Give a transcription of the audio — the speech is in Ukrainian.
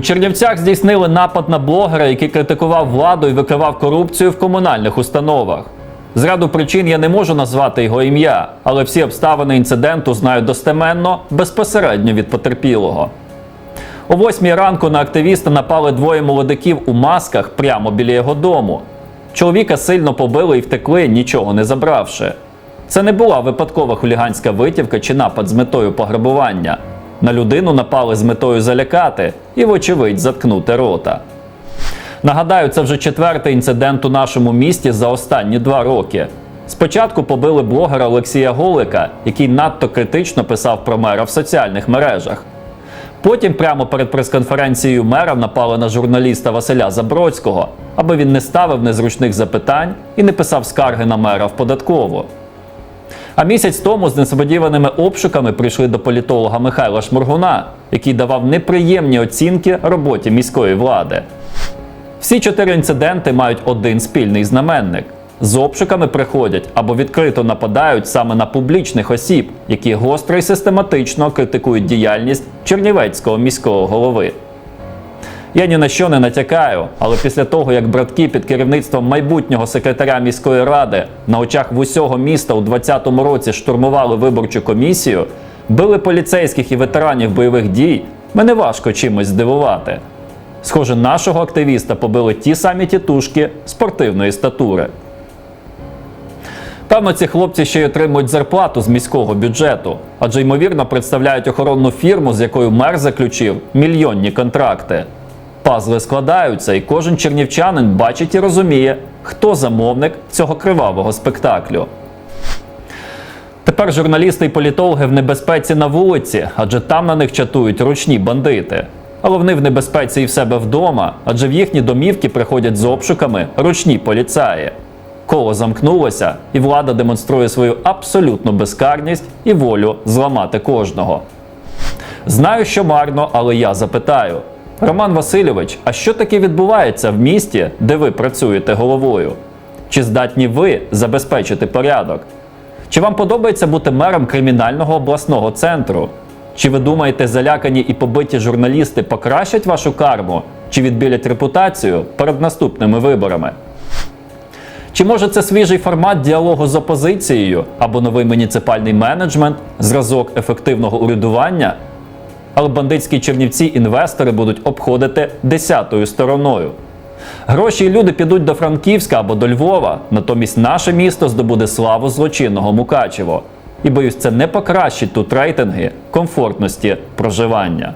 Чернівцях здійснили напад на блогера, який критикував владу і викривав корупцію в комунальних установах. З ряду причин я не можу назвати його ім'я, але всі обставини інциденту знаю достеменно безпосередньо від потерпілого. О восьмій ранку на активіста напали двоє молодиків у масках прямо біля його дому. Чоловіка сильно побили і втекли, нічого не забравши. Це не була випадкова хуліганська витівка чи напад з метою пограбування. На людину напали з метою залякати і, вочевидь, заткнути рота. Нагадаю, це вже четвертий інцидент у нашому місті за останні два роки. Спочатку побили блогера Олексія Голика, який надто критично писав про мера в соціальних мережах. Потім, прямо перед прес-конференцією мера, напали на журналіста Василя Забродського, аби він не ставив незручних запитань і не писав скарги на мера в податкову. А місяць тому з несподіваними обшуками прийшли до політолога Михайла Шморгуна, який давав неприємні оцінки роботі міської влади. Всі чотири інциденти мають один спільний знаменник. З обшуками приходять або відкрито нападають саме на публічних осіб, які гостро і систематично критикують діяльність Чернівецького міського голови. Я ні на що не натякаю, але після того, як братки під керівництвом майбутнього секретаря міської ради на очах в усього міста у 2020 році штурмували виборчу комісію, били поліцейських і ветеранів бойових дій, мене важко чимось здивувати. Схоже, нашого активіста побили ті самі тітушки спортивної статури. Певно, ці хлопці ще й отримують зарплату з міського бюджету, адже ймовірно представляють охоронну фірму, з якою мер заключив мільйонні контракти. Пазли складаються, і кожен чернівчанин бачить і розуміє, хто замовник цього кривавого спектаклю. Тепер журналісти і політологи в небезпеці на вулиці, адже там на них чатують ручні бандити. Але вони в небезпеці і в себе вдома, адже в їхні домівки приходять з обшуками ручні поліцаї. Коло замкнулося, і влада демонструє свою абсолютну безкарність і волю зламати кожного. Знаю, що марно, але я запитаю. Роман Васильович, а що таке відбувається в місті, де ви працюєте головою? Чи здатні ви забезпечити порядок? Чи вам подобається бути мером кримінального обласного центру? Чи ви думаєте, залякані і побиті журналісти покращать вашу карму чи відбілять репутацію перед наступними виборами? Чи може це свіжий формат діалогу з опозицією або новий муніципальний менеджмент, зразок ефективного урядування? Але бандитські чернівці інвестори будуть обходити десятою стороною. Гроші і люди підуть до Франківська або до Львова, натомість наше місто здобуде славу злочинного Мукачево. І боюсь, це не покращить тут рейтинги комфортності проживання.